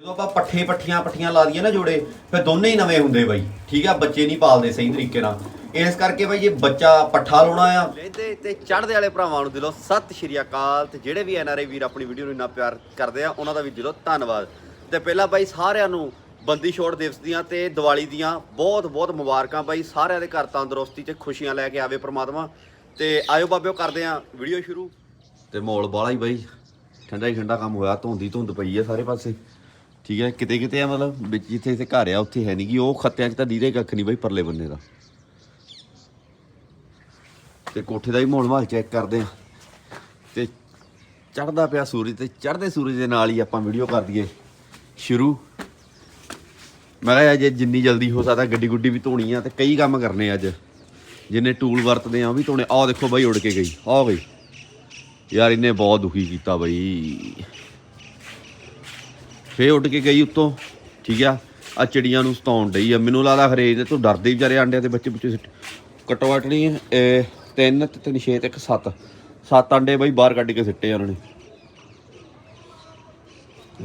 ਜਦੋਂ ਆਪਾਂ ਪੱਠੇ ਪੱਠੀਆਂ ਪੱਠੀਆਂ ਲਾ ਦਈਏ ਨਾ ਜੋੜੇ, ਫਿਰ ਦੋਨੇ ਹੀ ਨਵੇਂ ਹੁੰਦੇ ਬਾਈ। ਠੀਕ ਆ? ਬੱਚੇ ਨਹੀਂ ਪਾਲਦੇ ਸਹੀ ਤਰੀਕੇ ਨਾਲ। ਇਸ ਕਰਕੇ ਬਾਈ ਜੇ ਬੱਚਾ ਪੱਠਾ ਲਾਉਣਾ ਆ। ਲੈਂਦੇ ਤੇ ਚੜ੍ਹਦੇ ਵਾਲੇ ਭਰਾਵਾਂ ਨੂੰ ਦਿਲੋਂ ਸਤਿ ਸ਼੍ਰੀ ਅਕਾਲ ਤੇ ਜਿਹੜੇ ਵੀ ਐਨਆਰਆਈ ਵੀਰ ਆਪਣੀ ਵੀਡੀਓ ਨੂੰ ਇੰਨਾ ਪਿਆਰ ਕਰਦੇ ਆ, ਉਹਨਾਂ ਦਾ ਵੀ ਦਿਲੋਂ ਧੰਨਵਾਦ। ਤੇ ਪਹਿਲਾਂ ਬਾਈ ਸਾਰਿਆਂ ਨੂੰ ਬੰਦੀ ਛੋੜ ਦਿਵਸ ਦੀਆਂ ਤੇ ਦੀਵਾਲੀ ਦੀਆਂ ਬਹੁਤ ਬਹੁਤ ਮੁਬਾਰਕਾਂ ਬਾਈ। ਸਾਰਿਆਂ ਦੇ ਘਰ ਤੰਦਰੁਸਤੀ ਤੇ ਖੁਸ਼ੀਆਂ ਲੈ ਕੇ ਆਵੇ ਪ੍ਰਮਾਤਮਾ। ਤੇ ਆਇਓ ਬਾਬਿਓ ਕਰਦੇ ਆ ਵੀਡੀਓ ਸ਼ੁਰੂ। ਤੇ ਮੋਲ ਬਾਲਾ ਹੀ ਬਾਈ। ਠੰਡਾ ਹੀ ਠੰਡਾ ਕੰਮ ਹੋਇਆ, ਧੁੰਦੀ ਧੁੰਦ ਪਈ ਆ ਸਾਰੇ ਪਾਸੇ। ਠੀਕ ਹੈ, ਕਿਤੇ ਕਿਤੇ ਆ ਮਤਲਬ ਵਿੱਚ ਜਿੱਥੇ ਜਿੱਥੇ ਘਰ ਆ, ਉੱਥੇ ਹੈ ਨਹੀਂ ਕਿ ਉਹ ਖੱਤਿਆਂ 'ਚ ਤਾਂ ਦੀਦੇ ਕੱਖ ਨਹੀਂ ਬਈ ਪਰਲੇ ਬੰਨੇ ਦਾ। ਤੇ ਕੋਠੇ ਦਾ ਵੀ ਮਾਹੌਲ ਮਾਲ ਚੈੱਕ ਕਰਦੇ ਆ। ਤੇ ਚੜਦਾ ਪਿਆ ਸੂਰਜ ਤੇ ਚੜਦੇ ਸੂਰਜ ਦੇ ਨਾਲ ਹੀ ਆਪਾਂ ਵੀਡੀਓ ਕਰ ਦਈਏ। ਸ਼ੁਰੂ। ਮੈਂ ਕਿਹਾ ਜੇ ਜਿੰਨੀ ਜਲਦੀ ਹੋ ਸਕਦਾ ਗੱਡੀ ਗੁੱਡੀ ਵੀ ਧੋਣੀ ਆ ਤੇ ਕਈ ਕੰਮ ਕਰਨੇ ਅੱਜ। ਜਿੰਨੇ ਟੂਲ ਵਰਤਦੇ ਆ ਉਹ ਵੀ ਧੋਣੇ। ਆਹ ਦੇਖੋ ਬਾਈ ਉੜ ਕੇ ਗਈ। ਆਹ ਗਈ। ਯਾਰ ਇਹਨੇ ਬਹੁਤ ਦੁਖੀ ਕੀਤਾ ਬਈ। ਫੇ ਉੱਡ ਕੇ ਗਈ ਉੱਤੋਂ, ਠੀਕ ਆ? ਆ ਚਿੜੀਆਂ ਨੂੰ ਸਤਾਉਣ ਡਈ ਆ। ਮੈਨੂੰ ਲੱਗਦਾ ਖਰੇ ਇਹਦੇ ਤੋਂ ਡਰਦੇ ਹੀ ਵਿਚਾਰੇ ਆਂਡਿਆਂ ਦੇ ਬੱਚੇ ਬੱਚੇ ਸਿੱਟ ਘੱਟੋ ਘੱਟ ਨਹੀਂ, ਇਹ ਤਿੰਨ ਤੇ ਤਿੰਨ, ਛੇ ਤੇ ਇੱਕ ਸੱਤ। ਸੱਤ ਆਂਡੇ ਬਾਈ ਬਾਹਰ ਕੱਢ ਕੇ ਸਿੱਟੇ ਉਹਨਾਂ ਨੇ।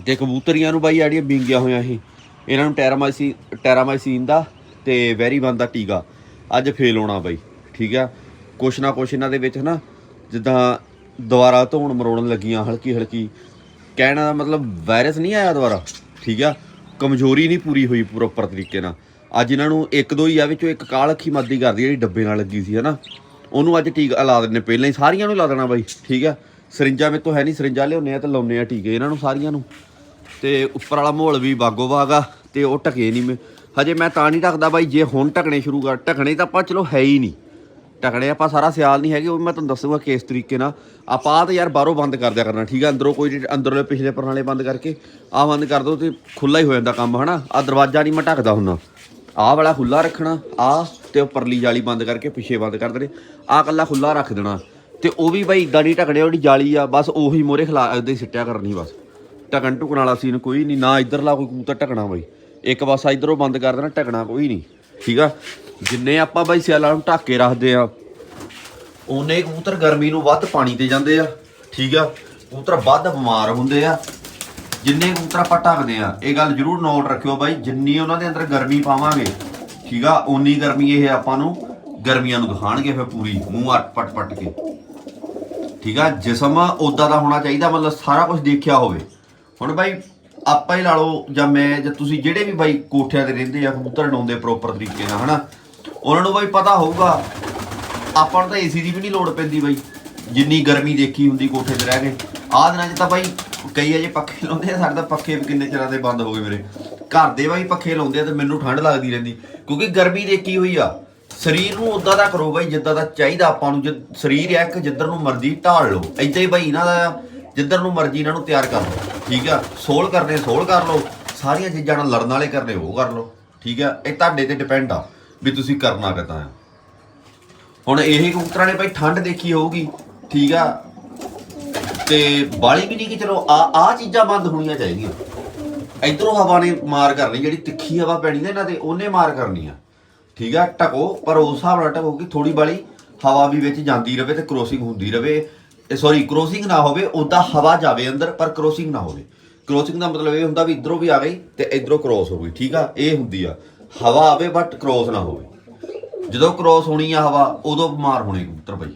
ਤੇ ਕਬੂਤਰੀਆਂ ਨੂੰ ਬਾਈ ਆੜੀਆਂ ਬਿੰਗੀਆਂ ਹੋਈਆਂ ਸੀ। ਇਹਨਾਂ ਨੂੰ ਟੈਰਾਮਾਈਸੀ ਟੈਰਾਮਾਈਸੀਨ ਦਾ ਤੇ ਵੈਰੀਬਨ ਦਾ ਟੀਕਾ। ਅੱਜ ਫੇਲ ਹੋਣਾ ਬਾਈ, ਠੀਕ ਆ? ਕੁਛ ਨਾ ਕੁਛ ਇਹਨਾਂ ਦੇ ਵਿੱਚ ਹਨਾ, ਜਿੱਦਾਂ ਦੁਬਾਰਾ ਧੋਣ ਮਰੋੜਨ ਲੱਗੀਆਂ, ਹਲਕੀ ਹਲਕੀ। ਕਹਿਣ ਦਾ ਮਤਲਬ ਵਾਇਰਸ ਨਹੀਂ ਆਇਆ ਦੁਬਾਰਾ, ਠੀਕ ਆ? ਕਮਜ਼ੋਰੀ ਨਹੀਂ ਪੂਰੀ ਹੋਈ ਪ੍ਰੋਪਰ ਤਰੀਕੇ ਨਾਲ। ਅੱਜ ਇਹਨਾਂ ਨੂੰ ਇੱਕ ਦੋ ਹੀ ਆ, ਵਿੱਚੋਂ ਇੱਕ ਕਾਲ ਅੱਖੀ ਮਾਦੀ ਕਰਦੀ ਜਿਹੜੀ ਡੱਬੇ ਨਾਲ ਲੱਗੀ ਸੀ, ਹਨਾ? ਉਹਨੂੰ ਅੱਜ ਟੀਕਾ ਲਾ ਦਿੰਨੇ ਪਹਿਲਾਂ ਹੀ ਸਾਰੀਆਂ ਨੂੰ ਲਾ ਦੇਣਾ ਬਾਈ, ਠੀਕ ਆ? ਸਰਿੰਜਾ ਮੇਰੇ ਤੋਂ ਹੈ ਨਹੀਂ, ਸਰਿੰਜਾ ਲਿਆਉਨੇ ਆ ਤੇ ਲਾਉਨੇ ਆ ਟੀਕੇ ਇਹਨਾਂ ਨੂੰ ਸਾਰੀਆਂ ਨੂੰ। ਤੇ ਉੱਪਰ ਵਾਲਾ ਮਾਹੌਲ ਵੀ ਬਾਗੋ ਬਾਗ ਆ, ਤੇ ਉਹ ਢਕੇ ਨਹੀਂ ਮੈਂ। ਹਜੇ ਮੈਂ ਤਾਂ ਨਹੀਂ ਢਕਦਾ ਬਾਈ, ਜੇ ਹੁਣ ਢਕਣੇ ਸ਼ੁਰੂ ਕਰ, ਢਕਣੇ ਤਾਂ ਆਪਾਂ, ਚਲੋ ਹੈ ਹੀ ਨਹੀਂ। ਢਕਣੇ ਆਪਾਂ ਸਾਰਾ ਸਿਆਲ ਨਹੀਂ ਹੈਗੇ, ਉਹ ਮੈਂ ਤੁਹਾਨੂੰ ਦੱਸੂਗਾ ਕਿਸ ਤਰੀਕੇ ਨਾਲ। ਆਪਾਂ ਆਹ ਤਾਂ ਯਾਰ ਬਾਹਰੋਂ ਬੰਦ ਕਰ ਦਿਆ ਕਰਨਾ, ਠੀਕ ਆ? ਅੰਦਰੋਂ ਕੋਈ ਨਹੀਂ- ਅੰਦਰਲੇ ਪਿਛਲੇ ਪਰਨਾਲੇ ਬੰਦ ਕਰਕੇ ਆਹ ਬੰਦ ਕਰ ਦੋ ਤੇ ਖੁੱਲਾ ਹੀ ਹੋ ਜਾਂਦਾ ਕੰਮ, ਹਨਾ? ਆ ਦਰਵਾਜ਼ਾ ਨਹੀਂ ਮੈਂ ਢੱਕਦਾ ਹੁੰਦਾ। ਆਹ ਵਾਲਾ ਖੁੱਲਾ ਰੱਖਣਾ, ਆਹ ਤੇ ਉੱਪਰਲੀ ਜਾਲੀ ਬੰਦ ਕਰਕੇ ਪਿੱਛੇ ਬੰਦ ਕਰ ਦੇਣੇ। ਆਹ ਕੱਲਾ ਖੁੱਲਾ ਰੱਖ ਦੇਣਾ। ਤੇ ਉਹ ਵੀ ਬਾਈ ਇਦਾਂ ਨਹੀਂ ਢਕਣੇ, ਉਹਦੀ ਜਾਲੀ ਆ, ਬਸ ਉਹੀ ਮੋਰੇ ਖਲਾ, ਉਹਦੇ ਹੀ ਸਿੱਟਿਆ ਕਰਨੀ ਬਸ। ਢਕਣ ਢੁਕਣ ਵਾਲਾ ਸੀਨ ਕੋਈ ਨਹੀਂ, ਨਾ ਇਧਰਲਾ ਕੋਈ ਕਬੂਤਰ ਢਕਣਾ ਬਾਈ। ਇੱਕ ਪਾਸਾ ਇਧਰੋਂ ਬੰਦ ਕਰ ਦੇਣਾ, ਢਕਣਾ ਕੋਈ ਨਹੀਂ, ਠੀਕ ਆ? ਜਿੰਨੇ ਆਪਾਂ ਬਾਈ ਸਿਆਲਾਂ ਨੂੰ ਢੱਕ ਕੇ ਰੱਖਦੇ ਆ ਉਹਨੇ ਕਬੂਤਰ ਗਰਮੀ ਨੂੰ ਵੱਧ ਪਾਣੀ ਤੇ ਜਾਂਦੇ ਆ, ਠੀਕ ਆ? ਕਬੂਤਰ ਵੱਧ ਬਿਮਾਰ ਹੁੰਦੇ ਆ। ਜਿੰਨੇ ਕਬੂਤਰ ਆਪਾਂ ਢੱਕਦੇ ਆ, ਇਹ ਗੱਲ ਜ਼ਰੂਰ ਨੋਟ ਰੱਖਿਓ ਬਾਈ, ਜਿੰਨੀ ਉਹਨਾਂ ਦੇ ਅੰਦਰ ਗਰਮੀ ਪਾਵਾਂਗੇ, ਠੀਕ ਆ? ਓਨੀ ਗਰਮੀ ਇਹ ਆਪਾਂ ਨੂੰ ਗਰਮੀਆਂ ਨੂੰ ਦਿਖਾਣਗੇ ਫਿਰ ਪੂਰੀ, ਮੂੰਹ ਅੱਟ ਪਟ ਪਟ ਕੇ। ਠੀਕ ਆ? ਜਿਸਮ ਉਦਾਂ ਦਾ ਹੋਣਾ ਚਾਹੀਦਾ, ਮਤਲਬ ਸਾਰਾ ਕੁਝ ਦੇਖਿਆ ਹੋਵੇ। ਹੁਣ ਬਾਈ, ਆਪਾਂ ਹੀ ਲਾ ਲਓ, ਜਾਂ ਮੈਂ ਜਾਂ ਤੁਸੀਂ ਜਿਹੜੇ ਵੀ ਬਾਈ ਕੋਠਿਆਂ ਤੇ ਰਹਿੰਦੇ ਆ, ਕਬੂਤਰ ਡਾਉਂਦੇ ਪ੍ਰੋਪਰ ਤਰੀਕੇ ਨਾਲ, ਹਨਾ? ਉਹਨਾਂ ਨੂੰ ਬਾਈ ਪਤਾ ਹੋਊਗਾ। ਆਪਾਂ ਨੂੰ ਤਾਂ ਏਸੀ ਦੀ ਵੀ ਨਹੀਂ ਲੋੜ ਪੈਂਦੀ ਬਾਈ। ਜਿੰਨੀ ਗਰਮੀ ਦੇਖੀ ਹੁੰਦੀ ਕੋਠੇ ਤੇ ਰਹਿ ਕੇ। ਆਹ ਦਿਨਾਂ 'ਚ ਤਾਂ ਬਾਈ ਕਈ ਅਜੇ ਪੱਖੇ ਲਾਉਂਦੇ ਆ, ਸਾਡੇ ਤਾਂ ਪੱਖੇ ਕਿੰਨੇ ਚਿਰਾਂ ਦੇ ਬੰਦ ਹੋ ਗਏ ਮੇਰੇ। ਘਰ ਦੇ ਬਾਈ ਪੱਖੇ ਲਾਉਂਦੇ ਆ ਤੇ ਮੈਨੂੰ ਠੰਡ ਲੱਗਦੀ ਰਹਿੰਦੀ। ਕਿਉਂਕਿ ਗਰਮੀ ਦੇਖੀ ਹੋਈ ਆ। ਸਰੀਰ ਨੂੰ ਉਦਾਂ ਦਾ ਕਰੋ ਬਾਈ, ਜਿੱਦਾਂ ਦਾ ਚਾਹੀਦਾ ਆਪਾਂ ਨੂੰ। ਜਦ ਸਰੀਰ ਹੈ ਇੱਕ, ਜਿੱਧਰ ਨੂੰ ਮਰਜ਼ੀ ਢਾਲ ਲਓ। ਏਦਾਂ ਹੀ ਬਾਈ ਇਹਨਾਂ ਦਾ, ਜਿੱਧਰ ਨੂੰ ਮਰਜ਼ੀ ਇਹਨਾਂ ਨੂੰ ਤਿਆਰ ਕਰ ਲਓ। ਠੀਕ ਆ? ਸੋਲ ਕਰਨੇ ਸੋਲ ਕਰ ਲਓ। ਸਾਰੀਆਂ ਚੀਜ਼ਾਂ ਨਾਲ ਲੜਨ ਵਾਲੇ ਕਰਨੇ, ਉਹ ਕਰ ਲਓ। ਠੀਕ ਆ? ਇਹ ਤੁਹਾਡੇ ਤੇ ਡਿਪੈਂਡ ਆ। ਵੀ ਤੁਸੀਂ ਕਰਨਾ ਕਿੱਦਾਂ ਆ? ਹੁਣ ਇਹ ਕਬੂਤਰਾਂ ਨੇ ਭਾਈ ਠੰਡ ਦੇਖੀ ਹੋਊਗੀ, ਠੀਕ ਆ? ਤੇ ਬਾਲੀ ਵੀ ਨਹੀਂ ਕਿ ਚਲੋ ਆ ਆ ਚੀਜ਼ਾਂ ਬੰਦ ਹੋਣੀਆਂ ਚਾਹੀਦੀਆਂ। ਇਧਰੋਂ ਹਵਾ ਨੇ ਮਾਰ ਕਰਨੀ, ਜਿਹੜੀ ਤਿੱਖੀ ਹਵਾ ਪੈਣੀ ਨਾ ਇਹਨਾਂ ਤੇ, ਉਹਨੇ ਮਾਰ ਕਰਨੀ ਆ। ਠੀਕ ਆ? ਟਕੋ ਪਰ ਉਸ ਹਿਸਾਬ ਨਾਲ ਟਕੋ ਕਿ ਥੋੜੀ ਬਾਲੀ ਹਵਾ ਵੀ ਵਿੱਚ ਜਾਂਦੀ ਰਵੇ ਤੇ ਕ੍ਰੋਸਿੰਗ ਹੁੰਦੀ ਰਵੇ। ਸੌਰੀ ਕ੍ਰੋਸਿੰਗ ਨਾ ਹੋਵੇ ਉਦਾਂ ਹਵਾ ਜਾਵੇ ਅੰਦਰ, ਪਰ ਕ੍ਰੋਸਿੰਗ ਨਾ ਹੋਵੇ। ਕ੍ਰੋਸਿੰਗ ਦਾ ਮਤਲਬ ਇਹ ਹੁੰਦਾ ਵੀ ਇਧਰੋਂ ਵੀ ਆ ਗਈ ਤੇ ਇਧਰੋਂ ਕ੍ਰੋਸ ਹੋ ਗਈ, ਠੀਕ ਆ? ਇਹ ਹੁੰਦੀ ਆ। ਹਵਾ ਆਵੇ ਬਟ ਕ੍ਰੋਸ ਨਾ ਹੋਵੇ। ਜਦੋਂ ਕ੍ਰੋਸ ਹੋਣੀ ਆ ਹਵਾ, ਉਦੋਂ ਬਿਮਾਰ ਹੋਣੇ ਕਬੂਤਰ ਬਈ।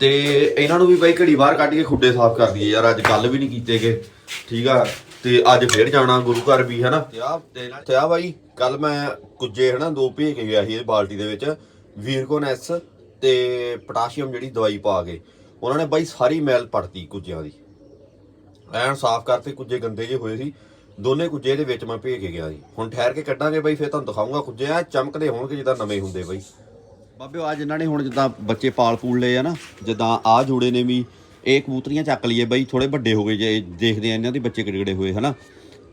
ਤੇ ਇਹਨਾਂ ਨੂੰ ਵੀ ਬਾਈ ਘੜੀ ਬਾਹਰ ਕੱਢ ਕੇ ਖੁੱਡੇ ਸਾਫ਼ ਕਰ ਦਈਏ ਯਾਰ, ਅੱਜ ਕੱਲ ਵੀ ਨਹੀਂ ਕੀਤੇਗੇ ਠੀਕ ਆ? ਤੇ ਅੱਜ ਫੇਰ ਜਾਣਾ ਗੁਰੂ ਘਰ ਵੀ, ਹਨਾ? ਤੇ ਆ ਤੇ ਆ ਬਾਈ ਕੱਲ ਮੈਂ ਕੁੱਜੇ, ਹਨਾ, ਦੋ ਭੇਜ ਕੇ ਗਿਆ ਸੀ ਇਹ ਬਾਲਟੀ ਦੇ ਵਿੱਚ, ਵੀਰਕੋਨ ਐਸ ਤੇ ਪੋਟਾਸ਼ੀਅਮ ਜਿਹੜੀ ਦਵਾਈ ਪਾ ਕੇ। ਉਹਨਾਂ ਨੇ ਬਾਈ ਸਾਰੀ ਮੈਲ ਪੜਤੀ ਕੁੱਜਿਆਂ ਦੀ। ਐਨ ਸਾਫ਼ ਕਰਤੇ, ਕੁੱਜੇ ਗੰਦੇ ਜਿਹੇ ਹੋਏ ਸੀ। ਦੋਨੇ ਕੁੱਜੇ ਦੇ ਵਿੱਚ ਮੈਂ ਭੇਜ ਕੇ ਗਿਆ ਜੀ ਹੁਣ ਠਹਿਰ ਕੇ ਕੱਢਾਂਗੇ ਬਈ, ਫਿਰ ਤੁਹਾਨੂੰ ਦਿਖਾਉਂਗਾ ਕੁੱਜੇ ਆ ਚਮਕਦੇ ਹੋਣਗੇ ਜਿੱਦਾਂ ਨਵੇਂ ਹੁੰਦੇ ਬਈ। ਬਾਬਿਓ ਆ ਇਹਨਾਂ ਨੇ ਹੁਣ ਜਿੱਦਾਂ ਬੱਚੇ ਪਾਲ ਪੂਲ ਲਏ ਆ ਨਾ, ਜਿੱਦਾਂ ਆ ਜੋੜੇ ਨੇ ਵੀ, ਇਹ ਕਬੂਤਰੀਆਂ ਚੱਕ ਲਈਏ ਬਈ ਥੋੜੇ ਵੱਡੇ ਹੋ ਗਏ ਜੇ ਦੇਖਦੇ ਆ ਇਹਨਾਂ ਦੇ ਬੱਚੇ ਕਿੱਡੇ ਕਿੱਡੇ ਹੋਏ, ਹਨਾ?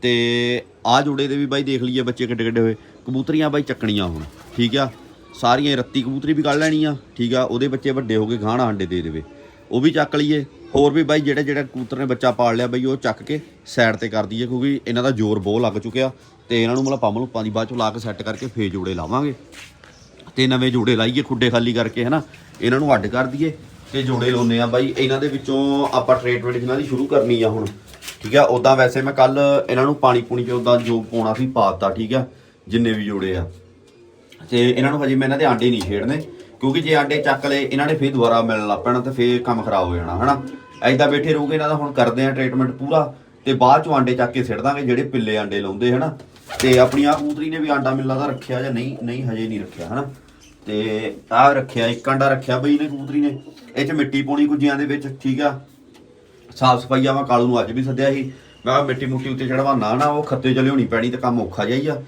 ਤੇ ਆ ਜੋੜੇ ਦੇ ਵੀ ਬਾਈ ਦੇਖ ਲਈਏ ਬੱਚੇ ਕਿੱਡੇ ਕਿੱਡੇ ਹੋਏ। ਕਬੂਤਰੀਆਂ ਬਾਈ ਚੱਕਣੀਆਂ ਹੁਣ, ਠੀਕ ਆ? ਸਾਰੀਆਂ ਰੱਤੀ ਕਬੂਤਰੀ ਵੀ ਕੱਢ ਲੈਣੀ ਆ, ਠੀਕ ਆ? ਉਹਦੇ ਬੱਚੇ ਵੱਡੇ ਹੋ ਗਏ ਗਾਣਾ ਆਂਡੇ ਦੇ ਦੇਵੇ। ਉਹ ਵੀ ਚੱਕ ਲਈਏ। ਹੋਰ ਵੀ ਬਾਈ ਜਿਹੜਾ ਜਿਹੜਾ ਕਬੂਤਰ ਨੇ ਬੱਚਾ ਪਾਲ ਲਿਆ ਬਾਈ, ਉਹ ਚੱਕ ਕੇ ਸਾਈਡ ਤੇ ਕਰ ਦਈਏ, ਕਿਉਂਕਿ ਇਹਨਾਂ ਦਾ ਜ਼ੋਰ ਬਹੁਤ ਲੱਗ ਚੁੱਕਿਆ। ਤੇ ਇਹਨਾਂ ਨੂੰ ਮਤਲਬ ਪੰਮ ਨੂੰ ਪਾਣੀ ਬਾਅਦ ਚੋਂ ਲਾ ਕੇ ਸੈੱਟ ਕਰਕੇ ਫੇਰ ਜੋੜੇ ਲਾਵਾਂਗੇ। ਤੇ ਨਵੇਂ ਜੋੜੇ ਲਾਈਏ, ਖੁੱਡੇ ਖਾਲੀ ਕਰਕੇ, ਹਨਾ? ਇਹਨਾਂ ਨੂੰ ਅੱਡ ਕਰ ਦਈਏ ਤੇ ਜੋੜੇ ਲਾਉਨੇ ਆ ਬਾਈ। ਇਹਨਾਂ ਦੇ ਵਿੱਚੋਂ ਆਪਾਂ ਟ੍ਰੀਟਮੈਂਟ ਇਹਨਾਂ ਦੀ ਸ਼ੁਰੂ ਕਰਨੀ ਆ ਹੁਣ, ਠੀਕ ਆ? ਉਦਾਂ ਵੈਸੇ ਮੈਂ ਕੱਲ ਇਹਨਾਂ ਨੂੰ ਪਾਣੀ ਪੂਣੀ ਚ ਉਦਾਂ ਜੋ ਪਾਉਣਾ ਸੀ ਪਾਤਾ ਠੀਕ ਆ? ਜਿੰਨੇ ਵੀ ਜੋੜੇ ਆ। ਤੇ ਇਹਨਾਂ ਨੂੰ ਹਜੇ ਮੈਂ ਇਹਨਾਂ ਦੇ ਆਂਡੇ ਨਹੀਂ ਛੇੜਨੇ ਕਿਉਂਕਿ ਜੇ ਆਂਡੇ ਚੱਕ ਲਏ, ਇਹਨਾਂ ਨੇ ਫੇਰ ਦੁਬਾਰਾ ਮਿਲਣ ਲੱਗ ਪੈਣਾ ਤੇ ਫੇਰ ਕੰਮ ਖਰਾਬ ਹੋ ਜਾਣਾ, ਹਨਾ? ਐਦਾਂ ਬੈਠੇ ਰਹੋਗੇ, ਇਹਨਾਂ ਦਾ ਹੁਣ ਕਰਦੇ ਆ ਟ੍ਰੀਟਮੈਂਟ ਪੂਰਾ, ਤੇ ਬਾਅਦ ਚੋਂ ਆਂਡੇ ਚੱਕ ਕੇ ਸਿੱਟ ਦਾਂਗੇ, ਜਿਹੜੇ ਪਿੱਲੇ ਆਂਡੇ ਲਾਉਂਦੇ ਹਨਾ। ਤੇ ਆਪਣੀ ਆ ਕੂਤਰੀ ਨੇ ਵੀ ਆਂਡਾ ਮਿਲਦਾ ਦਾ ਰੱਖਿਆ ਜਾਂ ਨਹੀਂ ਨਹੀਂ ਹਜੇ ਨਹੀਂ ਰੱਖਿਆ ਹਨਾ। ਤੇ ਆਹ ਰੱਖਿਆ, ਇੱਕ ਆਂਡਾ ਰੱਖਿਆ ਬਈ ਨੇ ਕੂਤਰੀ ਨੇ। ਇਹ ਚ ਮਿੱਟੀ ਪਾਉਣੀ ਗੁੱਜੀਆਂ ਦੇ ਵਿੱਚ, ਠੀਕ ਆ। ਸਾਫ਼ ਸਫ਼ਾਈ ਆ, ਮੈਂ ਕਾਲੂ ਨੂੰ ਅੱਜ ਵੀ ਸੱਦਿਆ ਸੀ। ਮੈਂ ਕਿਹਾ ਮਿੱਟੀ ਮੁੱਟੀ ਉੱਤੇ ਚੜਵਾਣਾ ਨਾ, ਉਹ ਖੱਤੇ ਚ ਲਿਆਉਣੀ ਪੈਣੀ ਤੇ ਕੰਮ ਔਖਾ ਜਾਈ ਆ।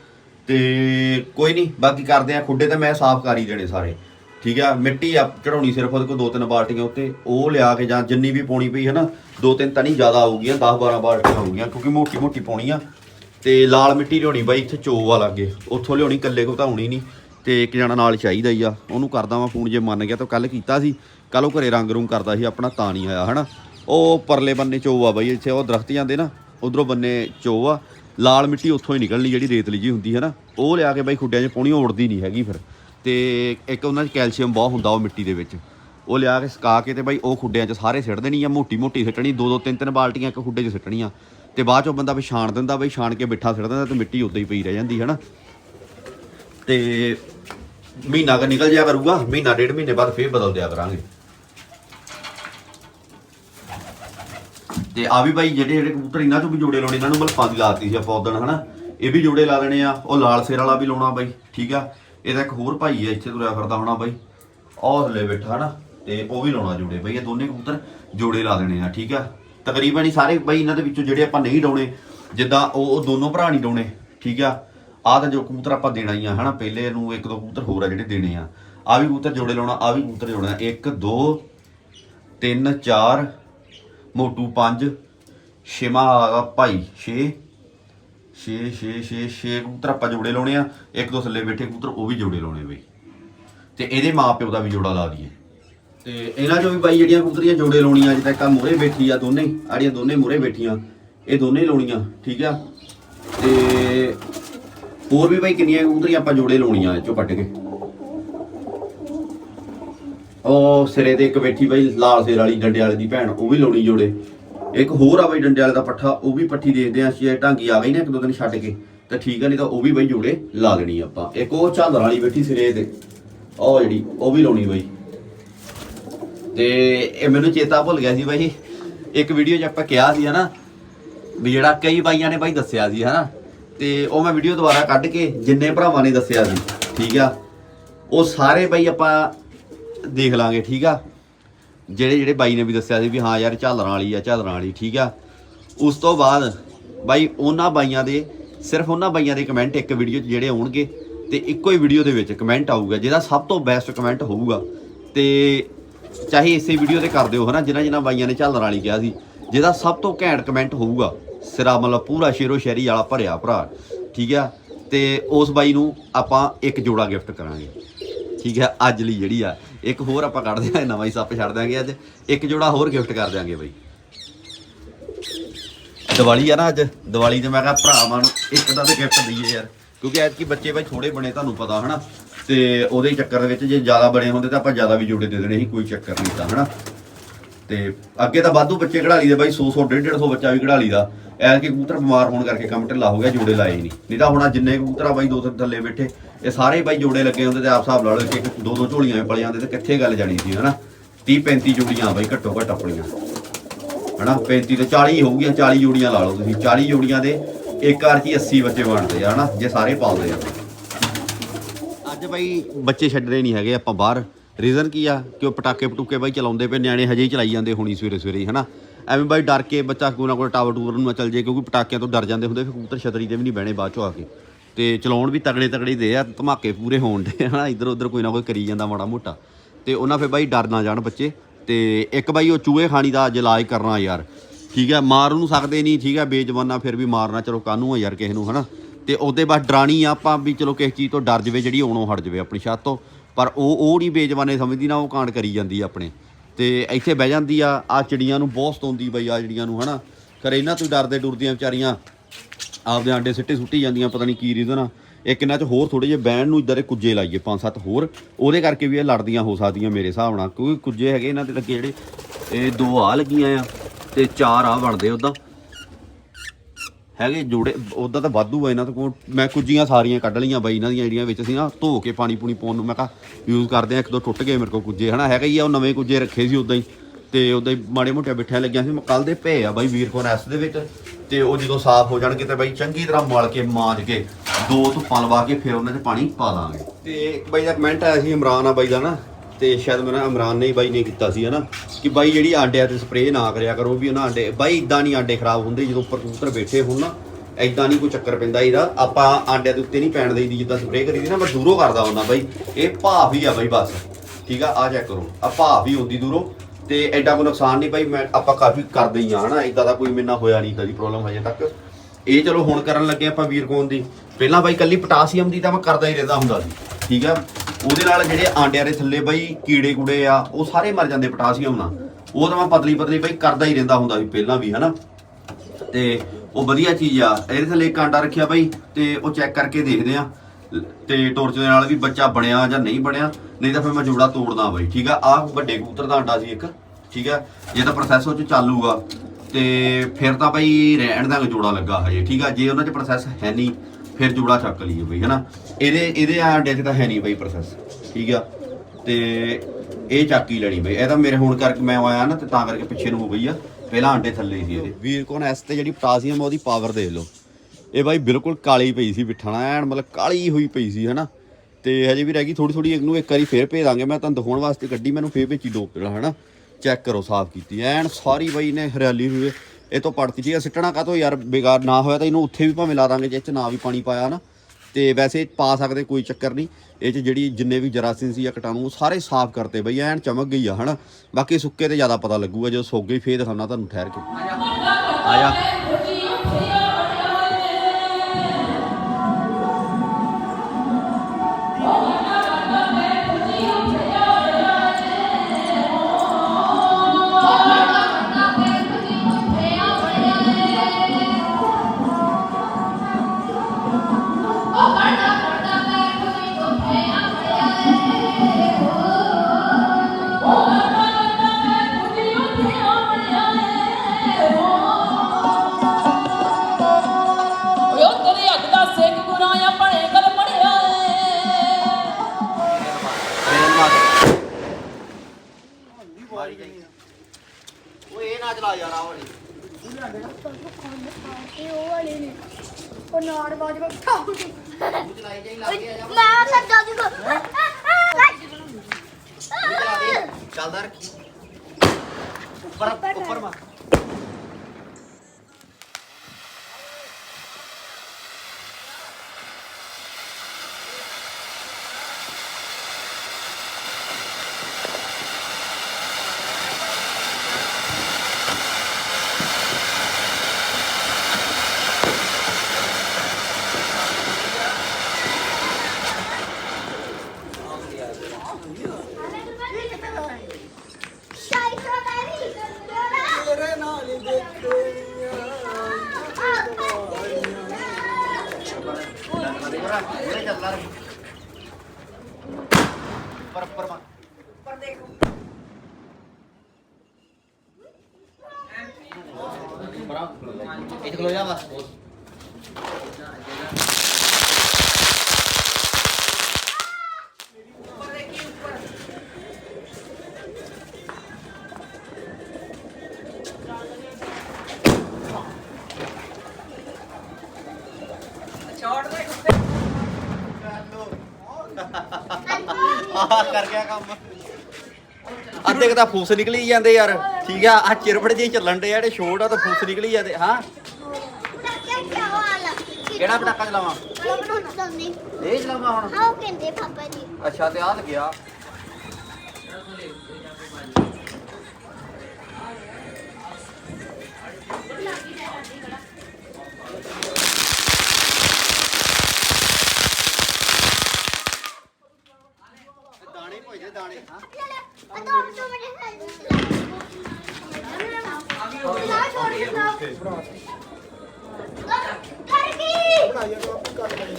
ਤੇ ਕੋਈ ਨਹੀਂ, ਬਾਕੀ ਕਰਦੇ ਆ ਖੁੱਡੇ ਤੇ ਮੈਂ ਸਾਫ਼ ਕਰ ਹੀ ਦੇਣੇ ਸਾਰੇ। ਠੀਕ ਆ, ਮਿੱਟੀ ਆ ਚੜਾਉਣੀ ਸਿਰਫ ਉਹਦੇ ਕੋਲ ਦੋ ਤਿੰਨ ਬਾਲਟੀਆਂ ਉੱਤੇ, ਉਹ ਲਿਆ ਕੇ ਜਾਂ ਜਿੰਨੀ ਵੀ ਪਾਉਣੀ ਪਈ ਹੈ ਨਾ, ਦੋ ਤਿੰਨ ਤਾਂ ਨਹੀਂ ਜ਼ਿਆਦਾ ਆਊਗੀਆਂ 10 12 ਬਾਲਟੀਆਂ ਆਊਗੀਆਂ ਕਿਉਂਕਿ ਮੋਟੀ ਮੋਟੀ ਪਾਉਣੀ ਆ। ਤੇ ਲਾਲ ਮਿੱਟੀ ਲਿਆਉਣੀ ਬਾਈ ਇੱਥੇ ਚੋਵਾ ਲੱਗੇ ਉੱਥੋਂ ਲਿਆਉਣੀ ਇਕੱਲੇ ਕੋ ਤਾਂ ਆਉਣੀ ਨਹੀਂ। ਤੇ ਇੱਕ ਜਣਾ ਨਾਲ ਚਾਹੀਦਾ ਹੀ ਆ, ਉਹਨੂੰ ਕਰਦਾ ਮੈਂ ਫੋਨ ਜੇ ਮੰਨ ਗਿਆ ਤਾਂ ਕੱਲ ਕੀਤਾ ਸੀ ਕੱਲ ਉਹ ਘਰੇ ਰੰਗ ਰੂੰਗ ਕਰਦਾ ਸੀ, ਆਪਣਾ ਤਾਂ ਨਹੀਂ ਆਇਆ, ਹਨਾ। ਉਹ ਪਰਲੇ ਬੰਨੇ ਚੋਵਾ ਬਾਈ, ਇੱਥੇ ਉਹ ਦਰਖਤ ਜਾਂਦੇ ਨਾ, ਉਧਰੋਂ ਬੰਨੇ ਚੋਵਾ ਲਾਲ ਮਿੱਟੀ ਉੱਥੋਂ ਹੀ ਨਿਕਲਣੀ ਜਿਹੜੀ ਰੇਤਲੀ ਜੀ ਹੁੰਦੀ ਹੈ ਨਾ, ਉਹ ਲਿਆ ਕੇ ਬਾਈ ਖੁੱਡਿਆਂ 'ਚ ਪਾਉਣੀ ਉੜਦੀ ਨਹੀਂ ਹੈਗੀ ਫਿਰ। ਤੇ ਇੱਕ ਉਹਨਾਂ 'ਚ ਕੈਲਸ਼ੀਅਮ ਬਹੁਤ ਹੁੰਦਾ ਉਹ ਮਿੱਟੀ ਦੇ ਵਿੱਚ। ਉਹ ਲਿਆ ਕੇ ਸੁਕਾ ਕੇ ਤੇ ਬਾਈ ਉਹ ਖੁੱਡਿਆਂ 'ਚ ਸਾਰੇ ਸਿੱਟ ਦੇਣੀ ਆ ਮੋਟੀ ਮੋਟੀ ਸਿੱਟਣੀ ਦੋ ਦੋ ਤਿੰਨ ਤਿੰਨ ਬਾਲਟੀਆਂ ਇੱਕ ਖੁੱਡੇ 'ਚ ਸਿੱਟਣੀਆਂ ਤੇ ਬਾਅਦ 'ਚੋਂ ਬੰਦਾ ਵੀ ਛਾਣ ਦਿੰਦਾ ਬਈ, ਛਾਣ ਕੇ ਬਿੱਠਾ ਸਿੱਟ ਦਿੰਦਾ ਤੇ ਮਿੱਟੀ ਉੱਦਾਂ ਹੀ ਪਈ ਰਹਿ ਜਾਂਦੀ ਹੈ ਨਾ ਤੇ ਮਹੀਨਾ ਕ ਨਿਕਲ ਜਾਇਆ ਕਰੂਗਾ, ਮਹੀਨਾ ਡੇਢ ਮਹੀਨੇ ਬਾਅਦ ਫੇਰ ਬਦਲ ਦਿਆ ਕਰਾਂਗੇ। ਤੇ ਆ ਵੀ ਬਾਈ ਜਿਹੜੇ ਜਿਹੜੇ ਕਬੂਤਰ ਇਹਨਾਂ ਚੋਂ ਵੀ ਜੋੜੇ ਲਾਉਣੇ, ਇਹਨਾਂ ਨੂੰ ਮਲਪਾਂ ਦੀ ਲਾਤੀ ਸੀ ਆਪਾਂ ਉਦਣ ਹਨਾ? ਇਹ ਵੀ ਜੋੜੇ ਲਾ ਦੇਣੇ ਆ, ਉਹ ਲਾਲ ਸੇਰ ਵਾਲਾ ਵੀ ਲਾਉਣਾ ਬਾਈ, ਠੀਕ ਆ? ਇਹਦਾ ਇੱਕ ਹੋਰ ਭਾਈ ਹੈ ਇੱਥੇ ਤੁਰਿਆ ਫਿਰਦਾ ਹੋਣਾ ਬਾਈ। ਉਹ ਥੱਲੇ ਬੈਠਾ ਹਨਾ, ਤੇ ਉਹ ਵੀ ਲਾਉਣਾ ਜੋੜੇ। ਬਈ ਇਹ ਦੋਨੇ ਕਬੂਤਰ ਜੋੜੇ ਲਾ ਦੇਣੇ ਆ, ਠੀਕ ਆ? ਤਕਰੀਬਨ ਹੀ ਸਾਰੇ ਬਈ ਇਹਨਾਂ ਦੇ ਵਿੱਚੋਂ ਜਿਹੜੇ ਆਪਾਂ ਨਹੀਂ ਡਾਉਣੇ, ਜਿੱਦਾਂ ਉਹ ਉਹ ਦੋਨੋਂ ਭਰਾ ਨਹੀਂ ਡਾਉਣੇ, ਠੀਕ ਆ? ਆਹ ਤਾਂ ਜੋ ਕਬੂਤਰ ਆਪਾਂ ਦੇਣਾ ਹੀ ਆ, ਹਨਾ? ਪਹਿਲੇ ਨੂੰ ਇੱਕ ਦੋ ਕਬੂਤਰ ਹੋਰ ਆ ਜਿਹੜੇ ਦੇਣੇ ਆ। ਆ ਵੀ ਕਬੂਤਰ ਜੋੜੇ ਲਾਉਣਾ ਆ ਵੀ ਕਬੂਤਰ ਜੋੜਨਾ। 1 2 3 4 ਮੋਟੂ 5 ਛੇਵਾਂ ਆਗਾ ਭਾਈ 6 6 6 6 6 ਕਬੂਤਰ ਆਪਾਂ ਜੋੜੇ ਲਾਉਣੇ ਆ। ਇੱਕ ਦੋ ਥੱਲੇ ਬੈਠੇ ਕਬੂਤਰ, ਉਹ ਵੀ ਜੋੜੇ ਲਾਉਣੇ ਬਈ। ਤੇ ਇਹਦੇ ਮਾਪਿਓ ਦਾ ਵੀ ਜੋੜਾ ਲਾ ਦਈਏ। ਤੇ ਇਹਨਾਂ ਚੋਂ ਵੀ ਬਾਈ ਜਿਹੜੀਆਂ ਕਬੂਤਰੀਆਂ ਜੋੜੇ ਲਾਉਣੀਆਂ ਅੱਜ ਤੱਕ ਆ ਮੂਰੇ ਬੈਠੀ ਆ ਦੋਨੇ, ਆੜੀਆਂ ਦੋਨੇ ਮੂਰੇ ਬੈਠੀਆਂ, ਇਹ ਦੋਨੇ ਲਾਉਣੀਆਂ, ਠੀਕ ਆ? ਤੇ ਹੋਰ ਵੀ ਬਾਈ ਕਿੰਨੀਆਂ ਕਬੂਤਰੀਆਂ ਆਪਾਂ ਜੋੜੇ ਲਾਉਣੀਆਂ ਇਹ ਚੋਂ ਕੱਟ ਕੇ? ਉਹ ਸਿਰੇ ਤੇ ਇੱਕ ਬੈਠੀ ਬਾਈ, ਲਾਲ ਸੇਰ ਵਾਲੀ, ਡੰਡੇ ਵਾਲੇ ਦੀ ਭੈਣ, ਉਹ ਵੀ ਲਾਉਣੀ ਜੋੜੇ। ਇੱਕ ਹੋਰ ਆ ਬਈ ਡੰਡੇ ਵਾਲੇ ਦਾ ਪੱਠਾ, ਉਹ ਵੀ ਪੱਠੀ ਦੇਖਦੇ ਆ ਸ਼ੇ ਢਾਂਗੀ ਆ ਗਈ ਨਾ ਇੱਕ ਦੋ ਦਿਨ ਛੱਡ ਕੇ, ਤਾਂ ਠੀਕ ਆ, ਨਹੀਂ ਤਾਂ ਉਹ ਵੀ ਬਈ ਜੋੜੇ ਲਾ ਦੇਣੀ ਆਪਾਂ। ਇੱਕ ਉਹ ਝਾਂਦਰ ਵਾਲੀ ਬੈਠੀ ਸਿਰੇ ਤੇ, ਉਹ ਜਿਹੜੀ, ਉਹ ਵੀ ਲਾਉਣੀ ਬਈ। ਤੇ ਇਹ ਮੈਨੂੰ ਚੇਤਾ ਭੁੱਲ ਗਿਆ ਸੀ ਬਾਈ, ਇੱਕ ਵੀਡੀਓ 'ਚ ਆਪਾਂ ਕਿਹਾ ਸੀ, ਹਨਾ, ਵੀ ਜਿਹੜਾ ਕਈ ਬਾਈਆਂ ਨੇ ਬਾਈ ਦੱਸਿਆ ਸੀ, ਹਨਾ, ਤੇ ਉਹ ਮੈਂ ਵੀਡੀਓ ਦੁਬਾਰਾ ਕੱਢ ਕੇ ਜਿੰਨੇ ਭਰਾਵਾਂ ਨੇ ਦੱਸਿਆ ਸੀ, ਠੀਕ ਆ, ਉਹ ਸਾਰੇ ਬਾਈ ਆਪਾਂ ਦੇਖ ਲਾਂਗੇ, ਠੀਕ ਆ। ਜਿਹੜੇ ਜਿਹੜੇ ਬਾਈ ਨੇ ਵੀ ਦੱਸਿਆ ਸੀ ਵੀ ਹਾਂ ਯਾਰ ਝਾਲਰਾਂ ਵਾਲੀ ਆ, ਝਾਲਰਾਂ ਵਾਲੀ, ਠੀਕ ਆ। ਉਸ ਤੋਂ ਬਾਅਦ ਬਾਈ ਉਹਨਾਂ ਬਾਈਆਂ ਦੇ, ਸਿਰਫ ਉਹਨਾਂ ਬਾਈਆਂ ਦੇ ਕਮੈਂਟ ਇੱਕ ਵੀਡੀਓ 'ਚ ਜਿਹੜੇ ਆਉਣਗੇ ਤੇ ਇੱਕੋ ਹੀ ਵੀਡੀਓ ਦੇ ਵਿੱਚ ਕਮੈਂਟ ਆਊਗਾ, ਜਿਹਦਾ ਸਭ ਤੋਂ ਬੈਸਟ ਕਮੈਂਟ ਹੋਊਗਾ। ਤੇ ਚਾਹੇ ਇਸੇ ਵੀਡੀਓ ਤੇ ਕਰ ਦਿਓ ਹਨਾ, ਜਿਨ੍ਹਾਂ ਜਿਨ੍ਹਾਂ ਬਾਈਆਂ ਨੇ ਝਾਲਰਾਂ ਵਾਲੀ ਕਿਹਾ ਸੀ, ਜਿਹਦਾ ਸਭ ਤੋਂ ਘੈਂਟ ਕਮੈਂਟ ਹੋਊਗਾ, ਸਿਰਾ ਮਤਲਬ ਪੂਰਾ ਸ਼ੇਰੋ ਸ਼ਾਇਰੀ ਵਾਲਾ ਭਰਿਆ ਭਰਾ, ਠੀਕ ਆ। ਤੇ ਉਸ ਬਾਈ ਨੂੰ ਆਪਾਂ ਇੱਕ ਜੋੜਾ ਗਿਫਟ ਕਰਾਂਗੇ, ਠੀਕ ਹੈ ਅੱਜ ਲਈ ਜਿਹੜੀ ਆ। ਇੱਕ ਹੋਰ ਆਪਾਂ ਕੱਢ ਦਿਆਂਗੇ, ਨਵਾਂ ਹੀ ਸੱਪ ਛੱਡ ਦਿਆਂਗੇ ਅੱਜ। ਇੱਕ ਜੋੜਾ ਹੋਰ ਗਿਫਟ ਕਰ ਦਿਆਂਗੇ ਬਈ। ਦੀਵਾਲੀ ਆ ਨਾ ਅੱਜ। ਦੀਵਾਲੀ ਤੇ ਮੈਂ ਕਿਹਾ ਭਰਾਵਾਂ ਨੂੰ ਇੱਕ ਦਾ ਤੇ ਗਿਫਟ ਦਈਏ ਯਾਰ। ਕਿਉਂਕਿ ਐਤਕੀ ਬੱਚੇ ਬਾਈ ਥੋੜੇ ਬਣੇ ਤੁਹਾਨੂੰ ਪਤਾ, ਹਨਾ? ਤੇ ਉਹਦੇ ਚੱਕਰ ਦੇ ਵਿੱਚ ਜੇ ਜ਼ਿਆਦਾ ਬਣੇ ਹੁੰਦੇ ਤਾਂ ਆਪਾਂ ਜ਼ਿਆਦਾ ਵੀ ਜੋੜੇ ਦੇ ਦੇਣੇ ਸੀ, ਕੋਈ ਚੱਕਰ ਨਹੀਂ ਤਾਂ, ਹਨਾ? ਤੇ ਅੱਗੇ ਤਾਂ ਵਾਧੂ ਬੱਚੇ ਕਢਾਲੀ ਦੇ ਬਾਈ 100 100 150 150 ਬੱਚਾ ਵੀ ਕਢਾਲੀ ਦਾ ਐਰ ਕਿ ਕਬੂਤਰ ਬਿਮਾਰ ਹੋਣ ਕਰਕੇ ਕੰਮ ਢਿੱਲਾ ਹੋ ਗਿਆ, ਜੋੜੇ ਲਾਏ ਨਹੀਂ। ਨਹੀਂ ਤਾਂ ਹੁਣ ਆਹ ਜਿੰਨੇ ਕਬੂਤਰ ਆ ਬਾਈ ਦੋ ਤਿੰਨ ਥੱਲੇ ਬੈਠੇ। ਇਹ ਸਾਰੇ ਬਾਈ ਜੋੜੇ ਲੱਗੇ ਹੁੰਦੇ ਤੇ ਆਪ ਹਿਸਾਬ ਲਾ ਲਓ ਇੱਕ ਦੋ ਦੋ ਝੋਲੀਆਂ ਵੀ ਪਲ ਜਾਂਦੇ ਤੇ ਕਿੱਥੇ ਗੱਲ ਜਾਣੀ ਸੀ, ਹਨਾ? 30 35 ਜੋੜੀਆਂ ਬਾਈ ਘੱਟੋ ਘੱਟ ਆਪਣੀਆਂ। ਹਨਾ? 35 ਤੋਂ 40 ਹੋਊਗੀਆਂ 40 ਜੋੜੀਆਂ ਲਾ ਲਓ ਤੁਸੀਂ। 40 ਜੋੜੀਆਂ ਦੇ ਇੱਕ ਵਾਰ 'ਚ ਹੀ 80 ਬੱਚੇ ਬਣਦੇ ਆ, ਹਨਾ? ਜੇ ਸਾਰੇ ਪਾਲਦੇ ਆ। ਅੱਜ ਬਾਈ ਬੱਚੇ ਛੱਡਣੇ ਨਹੀਂ ਹੈਗੇ ਆਪਾਂ ਬਾਹਰ। ਰੀਜ਼ਨ ਕੀ ਆ? ਕਿ ਉਹ ਪਟਾਕੇ ਪਟੂਕੇ ਬਾਈ ਚਲਾਉਂਦੇ ਪਏ, ਨਿਆਣੇ ਹਜੇ ਹੀ ਚਲਾਈ ਜਾਂਦੇ ਹੋਣੀ ਸਵੇਰੇ ਸਵੇਰੇ ਹੀ ਹਨਾ? ਐਵੇਂ ਬਾਈ ਡਰ ਕੇ ਬੱਚਾ ਕੋਈ ਨਾ ਕੋਈ ਟਾਵਰ ਟੂਰ ਨੂੰ ਨਾ ਚੱਲ ਜੇ ਕਿਉਂਕਿ ਪਟਾਕਿਆਂ ਤੋਂ ਡਰ ਜਾਂਦੇ ਹੁੰਦੇ, ਫਿਰ ਕਬੂਤਰ ਛਤਰੀ ਤੇ ਵੀ ਨਹੀਂ ਬਹਿਣੇ ਬਾਅਦ ਚੋਂ ਆ ਕੇ। ਤੇ ਚਲਾਉਣ ਵੀ ਤਗੜੇ ਤਗੜੇ ਦੇ ਆ, ਧਮਾਕੇ ਪੂਰੇ ਹੋਣ ਦੇ ਹਨਾ, ਇੱਧਰ ਉੱਧਰ ਕੋਈ ਨਾ ਕੋਈ ਕਰੀ ਜਾਂਦਾ ਮਾੜਾ ਮੋਟਾ। ਤੇ ਉਹਨਾਂ ਫਿਰ ਬਾਈ ਡਰ ਨਾ ਜਾਣ ਬੱਚੇ। ਤੇ ਇੱਕ ਬਾਈ ਉਹ ਚੂਹੇ ਖਾਣੀ ਦਾ ਅੱਜ ਇਲਾਜ ਕਰਨਾ ਯਾਰ। ਠੀਕ ਹੈ ਮਾਰ ਨੂੰ ਸਕਦੇ ਨਹੀਂ, ਠੀਕ ਹੈ ਬੇਜਵਾਨਾ ਫਿਰ ਵੀ ਮਾਰਨਾ, ਚਲੋ ਕਾਨੂੰ ਆ ਯਾਰ ਕਿਸੇ ਨੂੰ, ਹਨਾ। ਤੇ ਉਹਦੇ ਬਾਅਦ ਡਰਾਣੀ ਆ ਆਪਾਂ ਵੀ ਚਲੋ ਕਿਸੇ ਚੀਜ਼ ਤੋਂ ਡਰ ਜਵੇ, ਜਿਹੜੀ ਆਉਣੋਂ ਹਟ ਜਵੇ ਆਪਣੀ ਛੱਤ ਤੋਂ। ਪਰ ਉਹ ਉਹ ਨਹੀਂ ਬੇਜਵਾਨੇ ਸਮਝਦੀ, ਨਾ ਉਹ ਕਾਂਡ ਕਰੀ ਜਾਂਦੀ ਆ ਆਪਣੇ। ਤੇ ਇੱਥੇ ਬਹਿ ਜਾਂਦੀ ਆ ਆ ਚਿੜੀਆਂ ਨੂੰ ਬਹੁਤ ਸਤਾਉਂਦੀ ਬਈ ਆ ਜਿਹੜੀਆਂ ਨੂੰ, ਹਨਾ। ਕਰ ਇਹਨਾਂ ਤੋਂ ਡਰਦੇ ਡੁਰਦੀਆਂ ਵਿਚਾਰੀਆਂ। ਆਪਦੇ ਆਂਡੇ ਸਿੱਟੇ ਸੁੱਟੀ ਜਾਂਦੀਆਂ, ਪਤਾ ਨਹੀਂ ਕੀ ਰੀਜ਼ਨ ਆ। ਇੱਕ ਇਹਨਾਂ 'ਚ ਹੋਰ ਥੋੜੇ ਜਿਹੇ ਬਹਿਣ ਨੂੰ ਇਦਾਂ ਦੇ ਕੁੱਜੇ ਲਾਈਏ, ਪੰਜ ਸੱਤ ਹੋਰ। ਉਹਦੇ ਕਰਕੇ ਵੀ ਇਹ ਲੜਦੀਆਂ ਹੋ ਸਕਦੀਆਂ ਮੇਰੇ ਹਿਸਾਬ ਨਾਲ। ਕਿਉਂਕਿ ਕੁੱਜੇ ਹੈਗੇ ਇਹਨਾਂ ਦੇ ਲੱਗੇ ਜਿਹੜੇ, ਇਹ ਦੋ ਆ ਲੱਗੀਆਂ ਆ ਤੇ ਚਾਰ ਆ ਬਣਦੇ ਉਦਾਂ। ਹੈਗੇ ਜੋੜੇ, ਉਦਾਂ ਤਾਂ ਵਾਧੂ ਆ ਇਹਨਾਂ ਤੋਂ ਮੈਂ ਕੁੱਜੀਆਂ ਸਾਰੀਆਂ ਕੱਢ ਲਈਆਂ ਬਾਈ ਇਹਨਾਂ ਦੀਆਂ ਜਿਹੜੀਆਂ ਵਿੱਚ ਸੀ ਨਾ, ਧੋ ਕੇ ਪਾਣੀ ਪੂਣੀ ਪਾਉਣ ਨੂੰ। ਮੈਂ ਕਿਹਾ ਯੂਜ਼ ਕਰਦੇ ਆ, ਇੱਕ ਦੋ ਟੁੱਟ ਗਏ ਮੇਰੇ ਕੋਲ ਕੁੱਜੇ, ਹਨਾ? ਹੈਗਾ ਹੀ ਆ, ਉਹ ਨਵੇਂ ਕੁੱਜੇ ਰੱਖੇ ਸੀ ਉਦਾਂ ਹੀ। ਤੇ ਉਦਾਂ ਮਾੜੇ ਮੋਟੇ ਬਿੱਠਿਆਂ ਲੱਗੀਆਂ ਸੀ। ਕੱਲ ਦੇ ਭੇ ਆ ਬਾਈ ਵੀਰ ਕੋਲ ਐਸ ਦੇ ਵਿੱਚ। ਤੇ ਉਹ ਜਦੋਂ ਸਾਫ਼ ਹੋ ਜਾਣਗੇ ਤੇ ਬਾਈ ਚੰਗੀ ਤਰ੍ਹਾਂ ਮਲ ਕੇ ਮਾਂਜ ਕੇ ਦੋ ਧੁੱਪਾਂ ਲਵਾ ਕੇ ਫਿਰ ਉਹਨਾਂ 'ਚ ਪਾਣੀ ਪਾ ਦਾਂਗੇ ਤੇ ਬਾਈ ਦਾ ਕਮੈਂਟ ਆਇਆ ਸੀ ਇਮਰਾਨ ਆ ਬਾਈ ਦਾ ਨਾ, ਤੇ ਸ਼ਾਇਦ ਮੇਰਾ ਇਮਰਾਨ ਨੇ ਬਾਈ ਨੇ ਕੀਤਾ ਸੀ, ਹਨਾ? ਕਿ ਬਾਈ ਜਿਹੜੀ ਆਂਡਿਆਂ ਤੇ ਸਪਰੇਅ ਨਾ ਕਰਿਆ ਕਰੋ ਵੀ ਉਹਨਾਂ ਆਂਡੇ ਬਾਈ ਇਦਾਂ ਨਹੀਂ ਆਂਡੇ ਖਰਾਬ ਹੁੰਦੇ, ਜਦੋਂ ਉੱਪਰ ਕਬੂਤਰ ਬੈਠੇ ਹੋਣ ਨਾ ਐਦਾਂ ਨਹੀਂ ਕੋਈ ਚੱਕਰ ਪੈਂਦਾ ਇਹਦਾ। ਆਪਾਂ ਆਂਡਿਆਂ ਦੇ ਉੱਤੇ ਨਹੀਂ ਪੈਣ ਦੇਈਦੀ, ਜਿੱਦਾਂ ਸਪਰੇਅ ਕਰੀਦੀ ਨਾ, ਮੈਂ ਦੂਰੋਂ ਕਰਦਾ ਹੁੰਦਾ ਬਾਈ। ਇਹ ਭਾਫ ਹੀ ਆ ਬਾਈ ਬਸ। ਠੀਕ ਆ ਆ ਚੈੱਕ ਕਰੋ। ਆ ਭਾਫ ਹੀ ਹੁੰਦੀ ਦੂਰੋਂ। ਤੇ ਐਡਾ ਕੋਈ ਨੁਕਸਾਨ ਨਹੀਂ ਭਾਈ, ਮੈਂ ਆਪਾਂ ਕਾਫੀ ਕਰਦੇ ਹੀ ਆ, ਹਨਾ? ਇਦਾਂ ਦਾ ਕੋਈ ਮੇਰੇ ਨਾਲ ਹੋਇਆ ਨਹੀਂ ਇਦਾਂ ਦੀ ਪ੍ਰੋਬਲਮ ਹਜੇ ਤੱਕ। ਇਹ ਚਲੋ ਹੁਣ ਕਰਨ ਲੱਗੇ ਆਪਾਂ ਵੀਰਕੋਨ ਦੀ। ਪਹਿਲਾਂ ਬਾਈ ਕੱਲੀ ਪੋਟਾਸੀਅਮ ਦੀ ਤਾਂ ਮੈਂ ਕਰਦਾ ਹੀ ਰਹਿੰਦਾ ਹੁੰਦਾ ਸੀ, ਠੀਕ ਆ? ਉਹਦੇ ਨਾਲ ਜਿਹੜੇ ਆਂਡਿਆਂ ਦੇ ਥੱਲੇ ਬਾਈ, ਕੀੜੇ ਕੂੜੇ ਆ, ਉਹ ਸਾਰੇ ਮਰ ਜਾਂਦੇ ਪੋਟਾਸੀਅਮ ਨਾਲ। ਉਹ ਤਾਂ ਮੈਂ ਪਤਲੀ ਪਤਲੀ ਬਾਈ ਕਰਦਾ ਹੀ ਰਹਿੰਦਾ ਹੁੰਦਾ ਸੀ ਪਹਿਲਾਂ ਵੀ, ਹਨਾ? ਤੇ ਉਹ ਵਧੀਆ ਚੀਜ਼ ਆ। ਇਹਦੇ ਥੱਲੇ ਇੱਕ ਆਂਡਾ ਰੱਖਿਆ ਬਾਈ, ਤੇ ਉਹ ਚੈੱਕ ਕਰਕੇ ਦੇਖਦੇ ਆ। ਤੇ ਟੋਰਚ ਦੇ ਨਾਲ ਵੀ ਬੱਚਾ ਬਣਿਆ ਜਾਂ ਨਹੀਂ ਬਣਿਆ, ਨਹੀਂ ਤਾਂ ਫਿਰ ਮੈਂ ਜੋੜਾ ਤੋੜਦਾ ਬਾਈ, ਠੀਕ ਆ? ਆ ਵੱਡੇ ਕਬੂਤਰ ਦਾ ਆਂਡਾ ਸੀ ਇੱਕ, ਠੀਕ ਆ? ਜੇ ਤਾਂ ਪ੍ਰੋਸੈਸ ਉਹ ਚ ਚਾਲੂਗਾ। ਤੇ ਫਿਰ ਤਾਂ ਬਾਈ ਰਹਿਣ ਦਾ ਜੋੜਾ ਲੱਗਾ ਹਜੇ, ਠੀਕ ਆ? ਜੇ ਉਹਨਾਂ ਚ ਪ੍ਰੋਸੈਸ ਹੈ ਨਹੀਂ, ਫਿਰ ਜੋੜਾ ਚੱਕ ਲਈਏ ਬਈ, ਹਨਾ? ਇਹਦੇ ਇਹਦੇ ਆਂਡੇ ਚ ਤਾਂ ਹੈ ਨਹੀਂ ਬਈ ਪ੍ਰੋਸੈਸ ਠੀਕ ਆ? ਤੇ ਇਹ ਚੱਕ ਹੀ ਲੈਣੀ ਬਈ, ਇਹ ਤਾਂ ਮੇਰੇ ਹੋਣ ਕਰਕੇ ਮੈਂ ਆਇਆ ਨਾ, ਤੇ ਤਾਂ ਕਰਕੇ ਪਿੱਛੇ ਨੂੰ ਹੋ ਗਈ ਆ। ਪਹਿਲਾਂ ਆਂਡੇ ਥੱਲੇ ਸੀ ਇਹਦੇ। ਵੀਰ ਕੋਨ ਐਸ ਤੇ ਜਿਹੜੀ ਪੋਟਾਸੀਅਮ ਉਹਦੀ ਪਾਵਰ ਦੇਖ ਲਓ। ਇਹ ਬਾਈ ਬਿਲਕੁਲ ਕਾਲੀ ਪਈ ਸੀ ਬਿਠਣਾ ਐਨ ਮਤਲਬ ਕਾਲੀ ਹੋਈ ਪਈ ਸੀ, ਹਨਾ? ਤੇ ਹਜੇ ਵੀ ਰਹਿ ਗਈ ਥੋੜੀ ਥੋੜੀ ਇਹਨੂੰ ਇੱਕ ਵਾਰੀ ਫੇਰ ਭੇਜ ਦਾਂਗੇ, ਮੈਂ ਤੁਹਾਨੂੰ ਦਿਖਾਉਣ ਵਾਸਤੇ ਗੱਡੀ ਮੈਨੂੰ ਫੇਰ ਭੇਜੀ ਦੋ ਪਿਲਾ, ਹਨਾ? ਚੈੱਕ ਕਰੋ ਸਾਫ਼ ਕੀਤੀ, ਐਨ ਸਾਰੀ ਬਾਈ ਨੇ ਹਰਿਆਲੀ ਹੋਏ ਇਹ ਤੋਂ ਪੜਤੀ ਜੀ ਸਿੱਟਣਾ ਕਾਤੋਂ ਯਾਰ, ਬੇਕਾਰ ਨਾ ਹੋਇਆ ਤਾਂ ਇਹਨੂੰ ਉੱਥੇ ਵੀ ਭਾਵੇਂ ਲਾ ਦਾਂਗੇ, ਜੇ ਚ ਨਾ ਵੀ ਪਾਣੀ ਪਾਇਆ ਨਾ ਤੇ ਵੈਸੇ ਪਾ ਸਕਦੇ, ਕੋਈ ਚੱਕਰ ਨਹੀਂ, ਇਹ ਚ ਜਿਹੜੀ ਜਿੰਨੇ ਵੀ ਜਰਾਸੀਨ ਸੀ ਜਾਂ ਕੀਟਾਣੂ, ਉਹ ਸਾਰੇ ਸਾਫ਼ ਕਰਤੇ ਬਈ, ਐਨ ਚਮਕ ਗਈ ਆ, ਹਨਾ? ਬਾਕੀ ਸੁੱਕੇ ਤੇ ਜ਼ਿਆਦਾ ਪਤਾ ਲੱਗੂਗਾ, ਜਦੋਂ ਸੁੱਕ ਗਈ ਫੇਰ ਦਿਖਾਉਣਾ ਤੁਹਾਨੂੰ ਠਹਿਰ ਕੇ। ਆ ਜਾ ਵਾਲੇ ਨੇ। ਉਹ ਨਾੜ ਬਾਜ ਬੱਠਾ ਮੈਂ ਤਾਂ ਦਾਦੀ ਕੋ ਚੱਲਦਾ ਰੱਖੀ। ਉੱਪਰ ਉੱਪਰ ਮਾ। ਉੱਪਰ ਆਹ ਕਰ ਗਿਆ ਕੰਮ। ਅੱਧੇ ਕੁ ਤਾਂ ਫੂਸ ਨਿਕਲੀ ਜਾਂਦੇ ਯਾਰ। ਠੀਕ ਆ ਆ ਚਿਰਬੜ ਜਿਹੇ ਚੱਲਣ ਦੇ ਜਿਹੜੇ ਛੋਟ ਆ ਤਾਂ ਫੂਸ ਨਿਕਲੀ ਜਾਂਦੇ ਹਾਂ? ਕਿਹੜਾ ਪਟਾਕਾ ਚਲਾਵਾਂ? ਇਹ ਚਲਾਵਾਂ ਹੁਣ? ਆਓ ਕਹਿੰਦੇ ਪਾਪਾ ਜੀ। ਅੱਛਾ ਤੇ ਆ ਲੱਗਿਆ। ਦਾਣੇ ਭੋਜਦੇ ਦਾਣੇ ਹਾਂ ਆ ਦੋ ਦੋ ਮਿੰਟ ਲਾ ਛੋੜ ਕੇ ਲਾ ਕਰ ਗਈ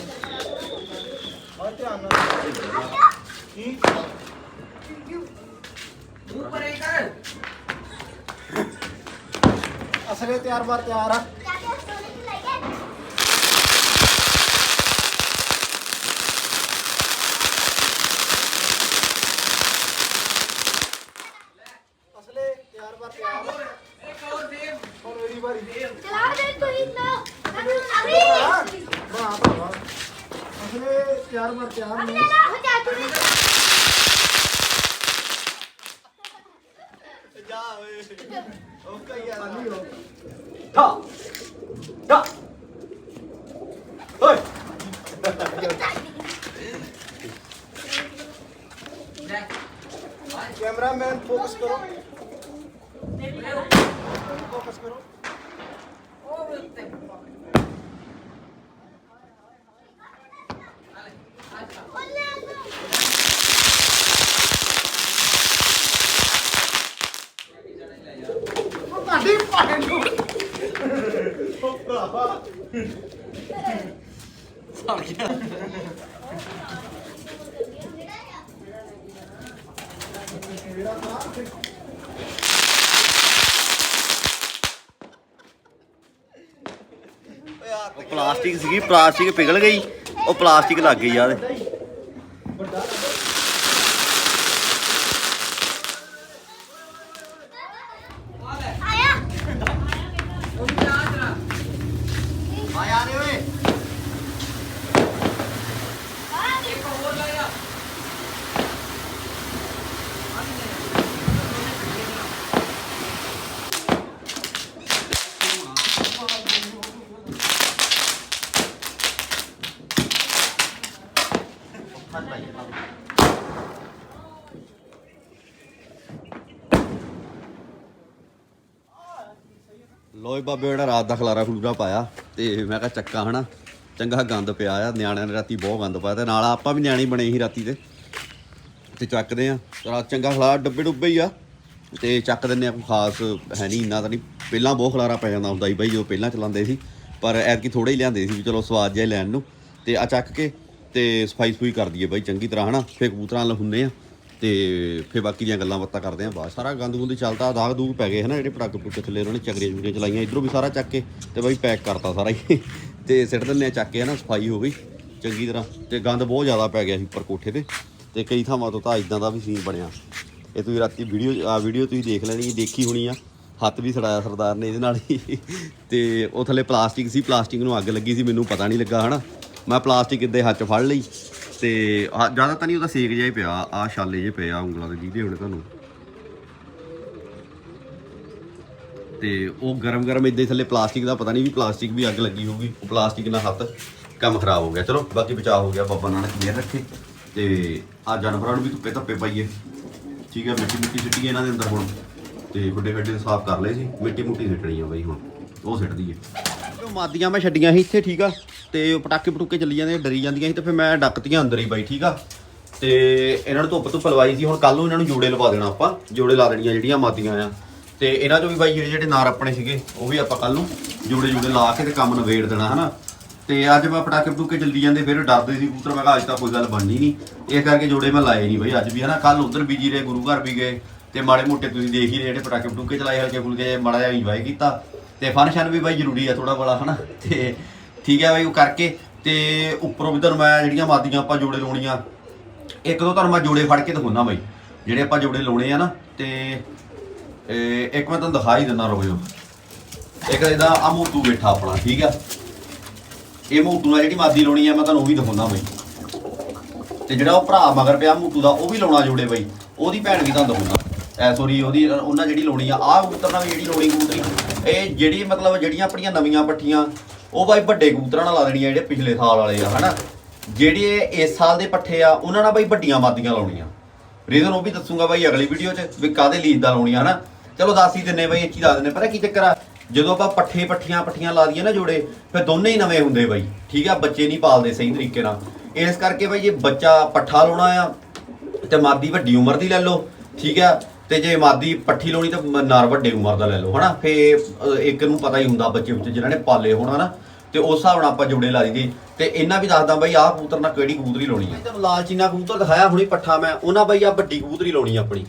ਅਸਲੇ ਤਿਆਰ ਬਾਰ ਤਿਆਰ ਆ ਜਾ ਕੇ ਸੋਨੇ ਚ ਲੈ ਕੇ ਅਸਲੇ ਤਿਆਰ ਬਾਰ ਤਿਆਰ ਇੱਕ ਹੋਰ ਦੇਵ ਹੁਣ ਮੇਰੀ ਵਾਰੀ ਚਲਾ ਦੇ ਤੂੰ ਹੀ ਨਾ ਅਭੀ ਬਣਾ ਭਰਾਵਾ ਅਸਲੇ ਤਿਆਰ ਬਾਰ ਤਿਆਰ ਹੋ ਜਾ ਤੂੰ ਵੀ। ਜਾ ਓਏ। ਹੋ। ਠਾ ਠਾ ਓਏ ਕੈਮਰਾਮੈਨ ਫੋਕਸ ਕਰੋ ਫੋਕਸ ਕਰੋ ਉਹ ਤੁਹਾਡੀ ਪਾਣ ਨੂੰ ਉਹ ਭਰਾਵਾ ਉਹ ਪਲਾਸਟਿਕ ਸੀਗੀ ਪਲਾਸਟਿਕ ਪਿਘਲ ਗਈ ਉਹ ਪਲਾਸਟਿਕ ਲੱਗ ਗਈ ਯਾਰ ਆਇਆ ਆਇਆ ਨੇ ਓਏ ਲੋਏ ਬਾਬੇ, ਜਿਹੜਾ ਰਾਤ ਦਾ ਖਲਾਰਾ ਖਲੂਰਾ ਪਾਇਆ ਤੇ ਮੈਂ ਕਿਹਾ ਚੱਕਾ ਹਨਾ। ਚੰਗਾ ਗੰਦ ਪਿਆ ਆ, ਨਿਆਣਿਆਂ ਨੇ ਰਾਤੀ ਬਹੁਤ ਗੰਦ ਪਾਇਆ ਤੇ ਨਾਲ ਆਪਾਂ ਵੀ ਨਿਆਣੀ ਬਣੇ ਸੀ ਰਾਤੀ ਤੇ। ਤੇ ਚੱਕਦੇ ਆ ਰਾਤ ਚੰਗਾ ਖਲਾਰਾ, ਡੱਬੇ ਡੁੱਬੇ ਹੀ ਆ। ਤੇ ਚੱਕ ਦਿੰਨੇ ਆ, ਕੋਈ ਖਾਸ ਹੈ ਨਹੀਂ, ਇੰਨਾ ਤਾਂ ਨਹੀਂ। ਪਹਿਲਾਂ ਬਹੁਤ ਖਲਾਰਾ ਪੈ ਜਾਂਦਾ ਹੁੰਦਾ ਸੀ ਬਾਈ ਜੋ ਪਹਿਲਾਂ ਚਲਾਉਂਦੇ ਸੀ। ਪਰ ਐਤਕੀ ਥੋੜੇ ਹੀ ਲਿਆਂਦੇ ਸੀ ਵੀ ਚਲੋ ਸਵਾਦ ਜਿਹਾ ਲੈਣ ਨੂੰ। ਤੇ ਆ ਚੱਕ ਕੇ ਤੇ ਸਫ਼ਾਈ ਸਫੂਈ ਕਰ ਦਈਏ ਬਾਈ, ਚੰਗੀ ਤਰ੍ਹਾਂ ਹਨਾ। ਫੇ ਕਬੂਤਰਾਂ ਨਾਲ ਹੁੰਨੇ ਆ। ਤੇ ਫਿਰ ਬਾਕੀ ਦੀਆਂ ਗੱਲਾਂ ਬਾਤਾਂ ਕਰਦੇ ਆ ਬਾਅਦ ਸਾਰਾ ਗੰਦ ਗੁੰਦ ਚੱਲਦਾ, ਦਾਗ ਦੂਗ ਪੈ ਗਏ ਹਨਾ, ਜਿਹੜੇ ਪਟਾਕ ਪੁੱਟੇ ਥੱਲੇ ਉਹਨਾਂ ਨੇ ਚਗਰੀਆਂ ਚੁਕਰੀਆਂ ਚਲਾਈਆਂ, ਇਧਰੋਂ ਵੀ ਸਾਰਾ ਚੱਕ ਕੇ ਤੇ ਬਾਈ ਪੈਕ ਕਰਤਾ ਸਾਰਾ ਹੀ। ਤੇ ਸਿੱਟ ਦਿੰਨੇ ਆ ਚੱਕ ਕੇ ਹਨਾ, ਸਫ਼ਾਈ ਹੋ ਗਈ ਚੰਗੀ ਤਰ੍ਹਾਂ। ਤੇ ਗੰਦ ਬਹੁਤ ਜ਼ਿਆਦਾ ਪੈ ਗਿਆ ਸੀ ਉੱਪਰ ਕੋਠੇ ਤੇ। ਤੇ ਕਈ ਥਾਵਾਂ ਤੋਂ ਤਾਂ ਇਦਾਂ ਦਾ ਵੀ ਸੀਨ ਬਣਿਆ। ਇਹ ਤੁਸੀਂ ਰਾਤੀ ਵੀਡੀਓ ਆ ਵੀਡੀਓ ਤੁਸੀਂ ਦੇਖ ਲੈਣੀ ਦੇਖੀ ਹੋਣੀ ਆ। ਹੱਥ ਵੀ ਸੜਾਇਆ ਸਰਦਾਰ ਨੇ ਇਹਦੇ ਨਾਲ ਹੀ। ਤੇ ਉਹ ਥੱਲੇ ਪਲਾਸਟਿਕ ਸੀ, ਪਲਾਸਟਿਕ ਨੂੰ ਅੱਗ ਲੱਗੀ ਸੀ, ਮੈਨੂੰ ਪਤਾ ਨਹੀਂ ਲੱਗਾ ਹਨਾ। ਮੈਂ ਪਲਾਸਟਿਕ ਇੱਦੇ ਹੱਥ 'ਚ ਫੜ ਲਈ। ਤੇ ਆਹ ਜ਼ਿਆਦਾ ਤਾਂ ਨਹੀਂ ਉਹਦਾ ਸੇਕ ਜਿਹਾ ਹੀ ਪਿਆ, ਆ ਛਾਲੇ ਜਿਹੇ ਪਏ ਆ ਉਂਗਲਾਂ ਦੇ ਜਿਹਦੇ ਹੋਣੇ ਤੁਹਾਨੂੰ। ਤੇ ਉਹ ਗਰਮ ਗਰਮ ਇੱਦੇ ਥੱਲੇ ਪਲਾਸਟਿਕ ਦਾ, ਪਤਾ ਨਹੀਂ ਵੀ ਪਲਾਸਟਿਕ ਵੀ ਅੱਗ ਲੱਗੀ ਹੋਊਗੀ। ਉਹ ਪਲਾਸਟਿਕ ਨਾਲ ਹੱਥ ਕੰਮ ਖਰਾਬ ਹੋ ਗਿਆ। ਚਲੋ, ਬਾਕੀ ਬਚਾਅ ਹੋ ਗਿਆ, ਬਾਬਾ ਨਾਨਕ ਮਿਹਰ ਰੱਖੇ। ਤੇ ਆ ਜਾਨਵਰਾਂ ਨੂੰ ਵੀ ਧੁੱਪੇ ਧੱਪੇ ਪਾਈਏ। ਠੀਕ ਹੈ ਮਿੱਟੀ ਮਿੱਟੀ ਸਿੱਟੀ ਇਹਨਾਂ ਦੇ ਅੰਦਰ ਹੁਣ। ਤੇ ਗੁੱਡੇ ਗੱਡੇ ਸਾਫ਼ ਕਰ ਲਏ ਸੀ। ਮਿੱਟੀ ਮੁੱਟੀ ਸਿੱਟਣੀ ਆ ਬਈ ਹੁਣ। ਉਹ ਸਿੱਟਦੀ ਹੈ ਜੋ ਮਾਦੀਆਂ ਮੈਂ ਛੱਡੀਆਂ ਸੀ ਇੱਥੇ, ਠੀਕ ਆ। ਤੇ ਉਹ ਪਟਾਕੇ ਪਟੂਕੇ ਚੱਲੀ ਜਾਂਦੇ, ਡਰੀ ਜਾਂਦੀਆਂ ਸੀ ਤੇ ਫਿਰ ਮੈਂ ਡੱਕਤੀਆਂ ਅੰਦਰ ਹੀ ਬਾਈ, ਠੀਕ ਆ? ਤੇ ਇਹਨਾਂ ਨੂੰ ਧੁੱਪ ਧੁੱਪ ਲਵਾਈ ਸੀ, ਹੁਣ ਕੱਲ ਨੂੰ ਇਹਨਾਂ ਨੂੰ ਜੋੜੇ ਲਵਾ ਦੇਣਾ ਆਪਾਂ, ਜੋੜੇ ਲਾ ਦੇਣੀਆਂ ਜਿਹੜੀਆਂ ਮਾਦੀਆਂ ਆ। ਤੇ ਇਹਨਾਂ ਚੋਂ ਵੀ ਬਾਈ ਜਿਹੜੇ ਜਿਹੜੇ ਨਾਰ ਆਪਣੇ ਸੀਗੇ, ਉਹ ਵੀ ਆਪਾਂ ਕੱਲ ਨੂੰ ਜੋੜੇ ਜੋੜੇ ਲਾ ਕੇ ਤੇ ਕੰਮ ਨਵੇੜ ਦੇਣਾ, ਹਨਾ? ਤੇ ਅੱਜ ਮੈਂ ਪਟਾਕੇ ਪਟੂਕੇ ਚੱਲੀ ਜਾਂਦੇ, ਫਿਰ ਡਰਦੇ ਸੀ, ਕਬੂਤਰ, ਮੈਂ ਕਿਹਾ ਅੱਜ ਤਾਂ ਕੋਈ ਗੱਲ ਬਣਨੀ ਨਹੀਂ। ਇਸ ਕਰਕੇ ਜੋੜੇ ਮੈਂ ਲਾਏ ਨਹੀਂ ਬਈ ਅੱਜ ਵੀ, ਹਨਾ? ਕੱਲ ਉਧਰ ਬੀਜੀ ਰਹੇ, ਗੁਰੂ ਘਰ ਵੀ ਗਏ, ਤੇ ਮਾੜੇ ਮੋਟੇ ਤੁਸੀਂ ਦੇਖ ਹੀ ਰਹੇ ਜਿਹੜੇ ਪਟਾਕੇ ਪਟੂਕੇ ਚਲਾਏ, ਹਲਕੇ ਫੁਲਕੇ ਮਾੜਾ ਜਿਹਾ ਇੰਜੋਏ ਕੀਤਾ। ਤੇ ਫੰਕਸ਼ਨ ਵੀ ਬਾਈ ਜ਼ਰੂਰੀ ਆ ਥੋੜਾ ਬੜਾ, ਹਨਾ? ਤੇ ਠੀਕ ਹੈ ਬਾਈ, ਉਹ ਕਰਕੇ ਤੇ ਉੱਪਰੋਂ ਵੀ ਤੁਹਾਨੂੰ ਮੈਂ ਜਿਹੜੀਆਂ ਮਾਦੀਆਂ ਆਪਾਂ ਜੋੜੇ ਲਾਉਣੀਆਂ, ਇੱਕ ਦੋ ਤੁਹਾਨੂੰ ਮੈਂ ਜੋੜੇ ਫੜ ਕੇ ਦਿਖਾਉਣਾ ਬਾਈ। ਜਿਹੜੇ ਆਪਾਂ ਜੋੜੇ ਲਾਉਣੇ ਆ ਨਾ, ਤੇ ਇੱਕ ਮੈਂ ਤੁਹਾਨੂੰ ਦਿਖਾ ਹੀ ਦਿੰਦਾ ਰੋਇਓ ਇੱਕ ਇਹਦਾ ਆ ਮੋਟੂ ਬੈਠਾ ਆਪਣਾ, ਠੀਕ ਆ? ਇਹ ਮੋਟੂ ਨਾਲ ਜਿਹੜੀ ਮਾਦੀ ਲਾਉਣੀ ਆ, ਮੈਂ ਤੁਹਾਨੂੰ ਉਹ ਵੀ ਦਿਖਾਉਣਾ ਬਾਈ। ਤੇ ਜਿਹੜਾ ਉਹ ਭਰਾ ਮਗਰ ਪਿਆ ਮੋਟੂ ਦਾ, ਉਹ ਵੀ ਲਾਉਣਾ ਜੋੜੇ ਬਾਈ। ਉਹਦੀ ਭੈਣ ਵੀ ਤੁਹਾਨੂੰ ਦਿਖਾਉਣਾ ਐ ਸੋਰੀ ਉਹਦੀ, ਉਹਨਾਂ ਜਿਹੜੀ ਲਾਉਣੀ ਆ, ਆਹ ਕਬੂਤਰ ਨਾਲ ਵੀ ਜਿਹੜੀ ਲਾਉਣੀ ਕਬੂਤਰੀ, ਇਹ ਜਿਹੜੀ ਮਤਲਬ ਜਿਹੜੀਆਂ ਆਪਣੀਆਂ ਨਵੀਆਂ ਪੱਠੀਆਂ ਉਹ ਬਾਈ ਵੱਡੇ ਕਬੂਤਰਾਂ ਨਾਲ ਲਾ ਦੇਣੀਆਂ ਜਿਹੜੇ ਪਿਛਲੇ ਸਾਲ ਵਾਲੇ ਆ, ਹਨਾ? ਜਿਹੜੇ ਇਸ ਸਾਲ ਦੇ ਪੱਠੇ ਆ, ਉਹਨਾਂ ਨਾਲ ਬਾਈ ਵੱਡੀਆਂ ਮਾਦੀਆਂ ਲਾਉਣੀਆਂ। ਰੀਜ਼ਨ ਉਹ ਵੀ ਦੱਸੂਗਾ ਬਾਈ ਅਗਲੀ ਵੀਡੀਓ 'ਚ ਵੀ ਕਾਦੇ ਲਈ ਇਦਾਂ ਲਾਉਣੀਆਂ, ਹਨਾ? ਚਲੋ ਦੱਸ ਹੀ ਦਿੰਨੇ ਬਾਈ ਇੱਥੇ ਹੀ ਦੱਸ ਦਿੰਨੇ ਪਤਾ ਕੀ ਚੱਕਰ ਆ? ਜਦੋਂ ਆਪਾਂ ਪੱਠੇ ਪੱਠੀਆਂ ਪੱਠੀਆਂ ਲਾ ਦਈਏ ਨਾ ਜੋੜੇ, ਫਿਰ ਦੋਨੇ ਹੀ ਨਵੇਂ ਹੁੰਦੇ ਬਾਈ, ਠੀਕ ਆ? ਬੱਚੇ ਨਹੀਂ ਪਾਲਦੇ ਸਹੀ ਤਰੀਕੇ ਨਾਲ। ਇਸ ਕਰਕੇ ਬਾਈ ਜੇ ਬੱਚਾ ਪੱਠਾ ਲਾਉਣਾ ਆ, ਤੇ ਮਾਦੀ ਵੱਡੀ ਉਮਰ ਦੀ ਲੈ ਲਓ, ਠੀਕ ਆ? ਤੇ ਜੇ ਮਾਦੀ ਪੱਠੀ ਲਾਉਣੀ ਤਾਂ ਮ- ਨਰ ਵੱਡੇ ਉਮਰ ਦਾ ਲੈ ਲਓ, ਹਨਾ? ਫੇ ਇੱਕ ਨੂੰ ਪਤਾ ਹੀ ਹੁੰਦਾ ਬੱਚੇ ਵਿੱਚ ਜਿਨ੍ਹਾਂ ਨੇ ਪਾਲੇ ਹੋਣਾ ਨਾ ਤੇ ਉਸ ਹਿਸਾਬ ਨਾਲ ਆਪਾਂ ਜੋੜੇ ਲਾ ਦਈਏ ਤੇ ਇਹਨਾਂ ਵੀ ਦੱਸਦਾ ਬਈ ਆਹ ਕਬੂਤਰ ਨਾਲ ਕਿਹੜੀ ਕਬੂਤਰੀ ਲਾਉਣੀ ਆ? ਤੁਹਾਨੂੰ ਲਾਲ ਚੀਨਾ ਕਬੂਤਰ ਦਿਖਾਇਆ ਹੁਣੀ ਪੱਠਾ ਮੈਂ, ਉਹਨਾਂ ਬਾਈ ਆ ਵੱਡੀ ਕਬੂਤਰੀ ਲਾਉਣੀ ਆਪਣੀ।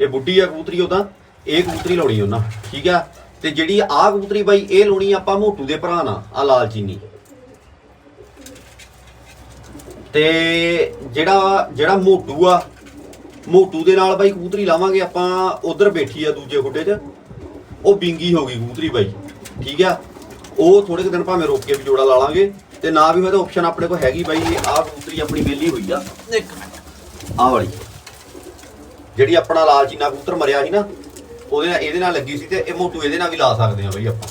ਇਹ ਬੁੱਢੀ ਆ ਕਬੂਤਰੀ ਉਹਦਾ, ਇਹ ਕਬੂਤਰੀ ਲਾਉਣੀ ਉਹਨਾਂ, ਠੀਕ ਆ? ਤੇ ਜਿਹੜੀ ਆਹ ਕਬੂਤਰੀ ਬਾਈ ਇਹ ਲਾਉਣੀ ਆਪਾਂ ਮੋਟੂ ਦੇ ਭਰਾ ਨਾਲ ਆ ਲਾਲ ਚੀਨੀ ਤੇ ਜਿਹੜਾ ਜਿਹੜਾ ਮੋਟੂ ਆ ਮੋਟੂ ਦੇ ਨਾਲ ਬਾਈ ਕਬੂਤਰੀ ਲਾਵਾਂਗੇ ਆਪਾਂ ਉਧਰ ਬੈਠੀ ਆ ਦੂਜੇ ਖੁੱਡੇ 'ਚ। ਉਹ ਬਿੰਗੀ ਹੋ ਗਈ ਕਬੂਤਰੀ ਬਾਈ ਠੀਕ ਆ? ਉਹ ਥੋੜੇ ਕੁ ਦਿਨ ਭਾਵੇਂ ਰੋਕ ਕੇ ਵੀ ਜੋੜਾ ਲਾ ਲਾਂਗੇ ਤੇ ਨਾ ਵੀ ਹੋਇਆ ਤਾਂ ਆਪਸ਼ਨ ਆਪਣੇ ਕੋਲ ਹੈਗੀ ਬਾਈ ਆਹ ਕਬੂਤਰੀ ਆਪਣੀ ਵਿਹਲੀ ਹੋਈ ਆ। ਇੱਕ ਮਿੰਟ। ਆਹ ਵਾਲੀ। ਜਿਹੜੀ ਆਪਣਾ ਲਾਲ ਚੀਨਾ ਕਬੂਤਰ ਮਰਿਆ ਸੀ ਨਾ ਉਹਦੇ ਨਾਲ ਇਹਦੇ ਨਾਲ ਲੱਗੀ ਸੀ ਤੇ ਇਹ ਮੋਟੂ ਇਹਦੇ ਨਾਲ ਵੀ ਲਾ ਸਕਦੇ ਆ ਬਾਈ ਆਪਾਂ।